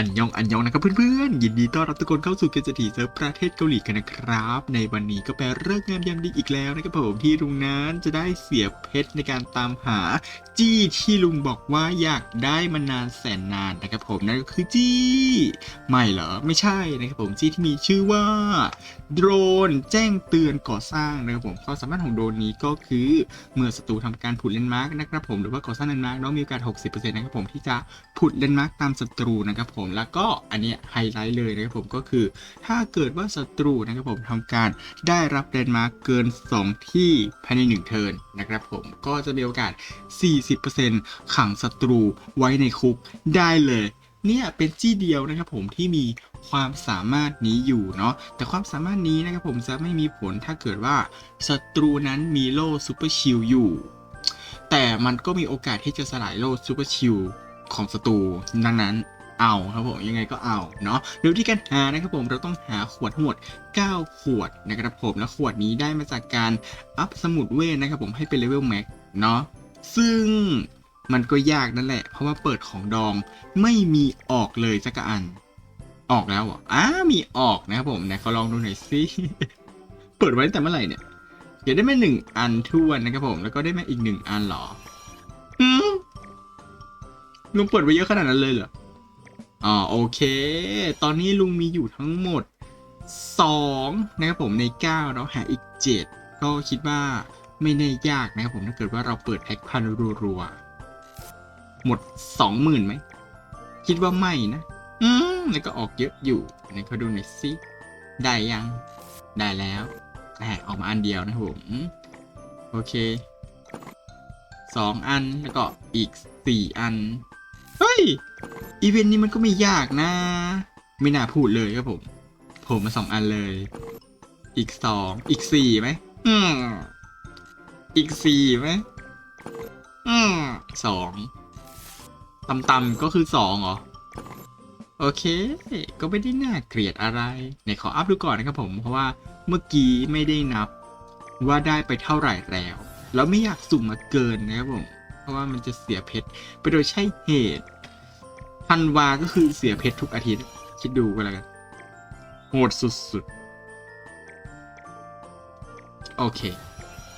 อันยองอันยองนะครับเพื่อนๆ ยินดีต้อนรับทุกคนเข้าสู่เกมเศรษฐีเซิร์ฟประเทศเกาหลีกันนะครับ ในวันนี้ก็เป็นเรื่องงามยามดีอีกแล้วนะครับผมที่ลุงนั้นจะได้เสียเพชรในการตามหา จี้ที่ลุงบอกว่าอยากได้มานานแสนนานนะครับผมนั่นก็คือจี้ไม่เหรอไม่ใช่นะครับผมจี้ที่มีชื่อว่าโดรนแจ้งเตือนก่อสร้างนะครับผมความสามารถของโดรนนี้ก็คือเมื่อศัตรูทำการผุดเลนมาร์กนะครับผมหรือว่าก่อสร้างเลนมาร์กเนาะมีโอกาส 60%นะครับผมที่จะผุดเลนมาร์กตามศัตรูนะครับผมแล้วก็อันนี้ไฮไลท์เลยนะครับผมก็คือ ถ้าเกิดว่าศัตรูนะครับผมทำการได้รับเลนมาร์กเกิน 2 ที่ภายใน 1 เทิร์นนะครับผมก็จะมีโอกาส 40%ขังศัตรูไว้ในคุกได้เลยเนี่ยเป็นจี้เดียวนะครับผมที่มีความสามารถนี้อยู่เนาะแต่ความสามารถนี้นะครับผมจะไม่มีผลถ้าเกิดว่าศัตรูนั้นมีโล่ซูเปอร์ชิลอยู่ แต่มันก็มีโอกาสที่จะสลายโล่ซูเปอร์ชิลของศัตรูดังนั้น เอาครับผมยังไงก็เอาเนาะดยที่การหานะครับผมเราต้องหาขวดทั้งหมด 9 ขวดนะครับผมและขวดนี้ได้มาจากการอัพสมุดเวทนะครับผมให้เป็นเลเวลแม็กเนาะซึ่งมันก็ยากนั่นแหละ เพราะว่าเปิดของดองไม่มีออกเลยสักอัน ออกแล้วออ้ามีออกนะครับผมไหนเขาลองดูหน่อยสิเปิดไว้ตั้งแต่เมื่อไหร่เนี่ยเดี๋ยวได้มาหนึ่งอันทวนนะครับผมแล้วก็ได้มาอีกหนึ่งอันหรออืมลุงเปิดไว้เยอะขนาดนั้นเลยเหรอ อ๋อโอเค ตอนนี้ลุงมีอยู่ทั้งหมดสองนะครับผมในเก้าเราหาอีกเจ็ดก็คิดว่าไม่แน่ยากนะครับผมถ้าเกิดว่าเราเปิดแพ็คพันรัวๆ หมดสองหมื่นไหม คิดว่าไม่นะ อืม แล้วก็ออกเยอะอยู่ไหนเขาดูหน่อยสิได้ยัง ได้แล้วแหมออกมาอันเดียวนะครับผม โอเคสองอันแล้วก็อีกสี่อัน เฮ้ย อีเวนต์นี้มันก็ไม่ยากนะ ไม่น่าพูดเลยครับผมผมมาสองอันเลย อีกสองอีกสี่ไหมอืมอีกสี่ไหมอืมสองต่ำๆก็คือสองเหรอ โอเค ก็ไม่ได้น่าเกลียดอะไรไหนขออัพดูก่อนนะครับผมเพราะว่าเมื่อกี้ไม่ได้นับว่าได้ไปเท่าไหร่แล้วแล้วไม่อยากสุ่มมาเกินนะครับผม เพราะว่ามันจะเสียเพชรไปโดยใช่เหตุ พันวาก็คือเสียเพชรทุกอาทิตย์ คิดดูก็แล้วกัน โหดสุดๆ โอเค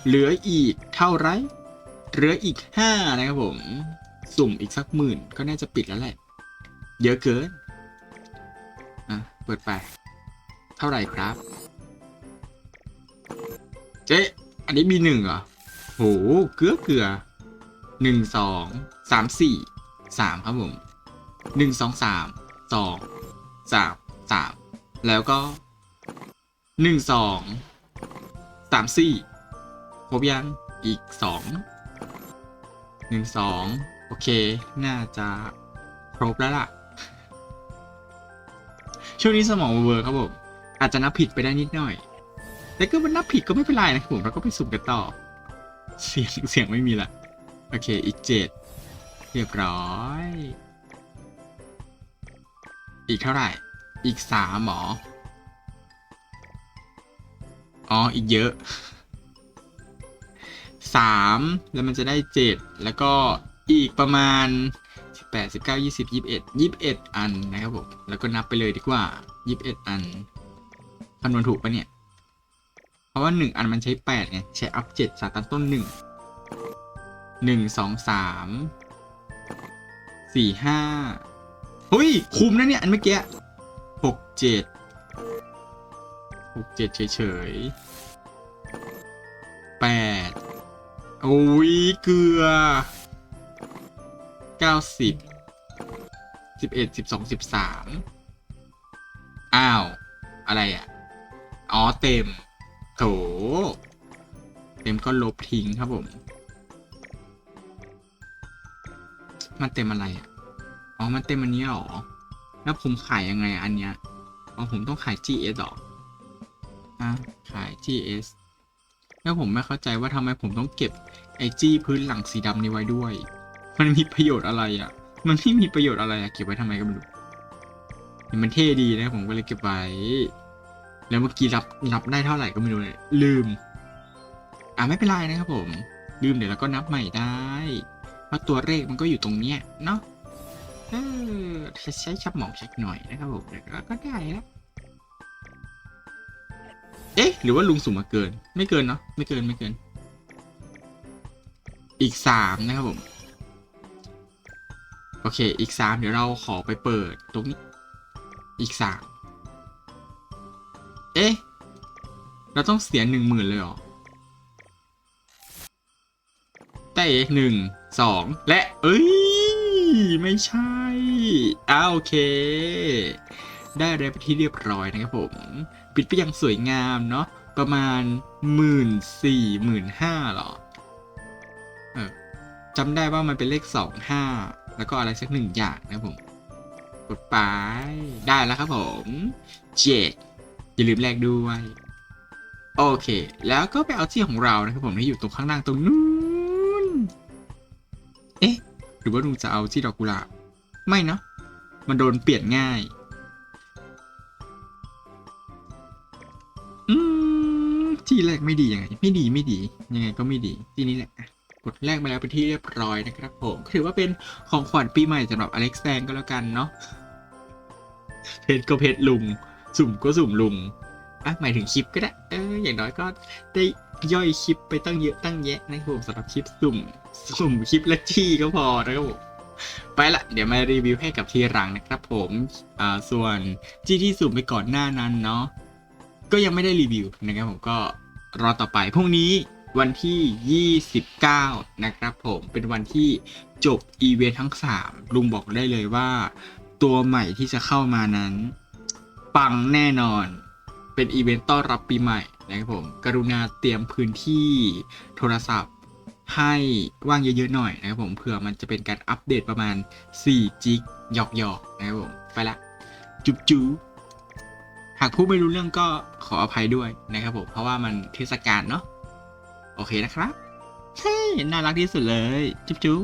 เหลืออีกเท่าไร เหลืออีกห้านะครับผม สุ่มอีกสักหมื่นก็น่าจะปิดแล้วแหละ เยอะเกิน อะ เปิดไป เท่าไหร่ครับ เจ๊อันนี้มีหนึ่งเหรอ โห เกลือเกลือหนึ่งสองสามสี่สามครับผม หนึ่งสองสามสองสามสามแล้วก็หนึ่งสองสามสี่ครบยังอีกสองหนึ่งสองโอเค น่าจะครบแล้วล่ะ ช่วงนี้สมองเวอร์ครับผม อาจจะนับผิดไปได้นิดหน่อย แต่ก็มันนับผิดก็ไม่เป็นไรนะครับผมเราก็ไปสุ่มกันต่อ เสียงเสียงไม่มีละ โอเค อีกเจ็ดเรียบร้อย อีกเท่าไหร่ อีกสามหมอ อ๋อ อีกเยอะสามแล้วมันจะได้เจ็ดแล้วก็อีกประมาณสิบแปดสิบเก้ายี่สิบยี่สิบเอ็ดยี่สิบเอ็ดอันนะครับผม แล้วก็นับไปเลยดีกว่ายี่สิบเอ็ดอันคำนวณถูกปะเนี่ย เพราะว่าหนึ่งอันมันใช้แปดไง ใช้อัพเจ็ดสาตันต้นหนึ่งหนึ่งสองสามสี่ห้า เฮ้ย คุ้มนะเนี่ย อันเมื่อกี้หกเจ็ดหกเจ็ดเฉยๆแปดโอ้ย เกลือเก้าสิบสิบเอ็ดสิบสองสิบสามอ้าว อะไรอะ อ๋อ เต็ม โถ เต็มก็ลบทิ้งครับผม มันเต็มอะไรอะ อ๋อ มันเต็มอันนี้หรอ แล้วผมขายยังไงอันเนี้ย อ๋อ ผมต้องขาย GS หรออะขาย GS แล้วผมไม่เข้าใจว่าทำไมผมต้องเก็บไอจี้พื้นหลังสีดำนี้ไว้ด้วย มันมีประโยชน์อะไรอะ มันไม่มีประโยชน์อะไรอะ เก็บไว้ทำไมก็ไม่รู้เห็นมันเท่ดีนะผมก็เลยเก็บไว้ แล้วเมื่อกี้รับรับได้เท่าไหร่ก็ไม่รู้เลยลืม อะไม่เป็นไรนะครับผม ลืมเดี๋ยวเราก็นับใหม่ได้ เพราะตัวเลขมันก็อยู่ตรงเนี้ยเนาะ เออใช้ชับหมองสักหน่อยนะครับผมเดี๋ยวก็ได้แล้วเอ๊ะ หรือว่าลุงสุ่มมาเกิน ไม่เกินเนาะไม่เกินไม่เกิน อีกสามนะครับผม โอเค อีกสามเดี๋ยวเราขอไปเปิดตรงนี้ อีกสามเอ๊ะ เราต้องเสียหนึ่งหมื่นเลยเหรอได้หนึ่งสองและ เอ้ย ไม่ใช่อ้าโอเค ได้อะไรไปที่เรียบร้อยนะครับผม ปิดไปอย่างสวยงามเนาะประมาณหมื่นสี่หมื่นห้าหรอเออจำได้ว่ามันเป็นเลขสองห้าแล้วก็อะไรสักหนึ่งอย่างนะครับผมกดไปได้แล้วครับผมเจ็ดอย่าลืมแลกด้วย โอเค แล้วก็ไปเอาที่ของเรานะครับผมที่อยู่ตรงข้างล่างตรงนู้นเอ๊ะ หรือว่าลุงจะเอาที่ดอกกุหลาบไม่เนาะมันโดนเปลี่ยนง่าย อืมที่แรกไม่ดียังไง ไม่ดีไม่ดี ยังไงก็ไม่ดี ที่นี้แหละกดแรกมาแล้วเป็นที่เรียบร้อยนะครับผม ถือว่าเป็นของขวัญปีใหม่สำหรับอเล็กซ์แซงก็แล้วกันเนาะเพชรก็เพชรลุง สุ่มก็สุ่มลุง อะหมายถึงคลิปก็ได้ เออ อย่างน้อยก็ได้ย่อยคลิปไปตั้งเยอะตั้งแยะนะครับผมสำหรับคลิปสุ่ม สุ่มคลิปละจี้ก็พอนะครับผมไปละเดี๋ยวมารีวิวให้กับทีหลังนะครับผมอ่าส่วนจี้ที่สุ่มไปก่อนหน้านั้นเนาะก็ยังไม่ได้รีวิวนะครับผมก็รอต่อไปพรุ่งนี้วันที่ 29 นะครับผมเป็นวันที่จบอีเวนต์ทั้ง 3 ลุงบอกได้เลยว่า ตัวใหม่ที่จะเข้ามานั้น ปังแน่นอน เป็นอีเวนต์ต้อนรับปีใหม่นะครับผม กรุณาเตรียมพื้นที่โทรศัพท์ให้ว่างเยอะๆหน่อยนะครับผมเผื่อมันจะเป็นการอัปเดตประมาณ 4 จิกหยอกๆนะครับผม ไปละจุ๊บจูหากผู้ไม่รู้เรื่องก็ขออภัยด้วยนะครับผม เพราะว่ามันเทศกาลเนาะโอเคนะครับเฮ้ยน่ารักที่สุดเลย จุ๊บจุ๊